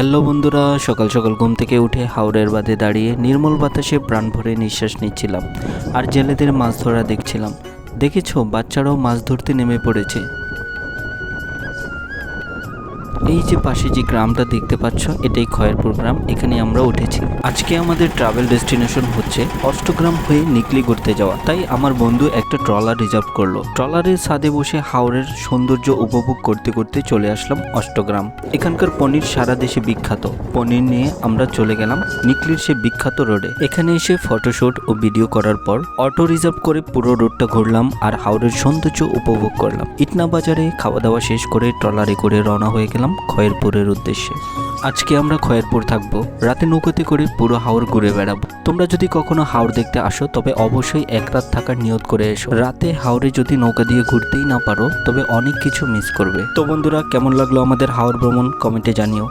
Hello বন্ধুরা, সকাল সকাল ঘুম থেকে উঠে হাওড়ের বাদে দাঁড়িয়ে নির্মল বাতাসে প্রাণ ভরে নিঃশ্বাস নিচ্ছিলাম আর জেলেদের মাছ ধরা দেখছিলাম। দেখেছ, বাচ্চারাও মাছ ধরতে নেমে পড়েছে। এই যে পাশে যে গ্রামটা দেখতে পাচ্ছ, এটাই খয়েরপুর গ্রাম, এখানে আমরা উঠেছি। আজকে আমাদের ট্রাভেল ডেস্টিনেশন হচ্ছে অষ্টগ্রাম হয়ে নিকলি ঘুরতে যাওয়া। তাই আমার বন্ধু একটা ট্রলার রিজার্ভ করল। ট্রলারের ছাদে বসে হাওড়ের সৌন্দর্য উপভোগ করতে করতে চলে আসলাম অষ্টগ্রাম। এখানকার পনির সারা দেশে বিখ্যাত। পনির নিয়ে আমরা চলে গেলাম নিকলির সে বিখ্যাত রোডে। এখানে এসে ফটোশুট ও ভিডিও করার পর অটো রিজার্ভ করে পুরো রোডটা ঘুরলাম আর হাওড়ের সৌন্দর্য উপভোগ করলাম। ইটনা বাজারে খাওয়া দাওয়া শেষ করে ট্রলারে করে রওনা হয়ে গেলাম খয়েরপুরের উদ্দেশ্যে। আজকে আমরা খয়েরপুর থাকব। রাতে নৌকোতে করে পুরো হাওড় ঘুরে বেড়াবো। তোমরা যদি কখনো হাওড় দেখতে আসো, তবে অবশ্যই এক রাত থাকার নিয়ত করে এসো। রাতে হাওড়ে যদি নৌকা দিয়ে ঘুরতেই না পারো, তবে অনেক কিছু মিস করবে। তো বন্ধুরা, কেমন লাগল আমাদের হাওড় ভ্রমণ? কমেন্টে জানিও।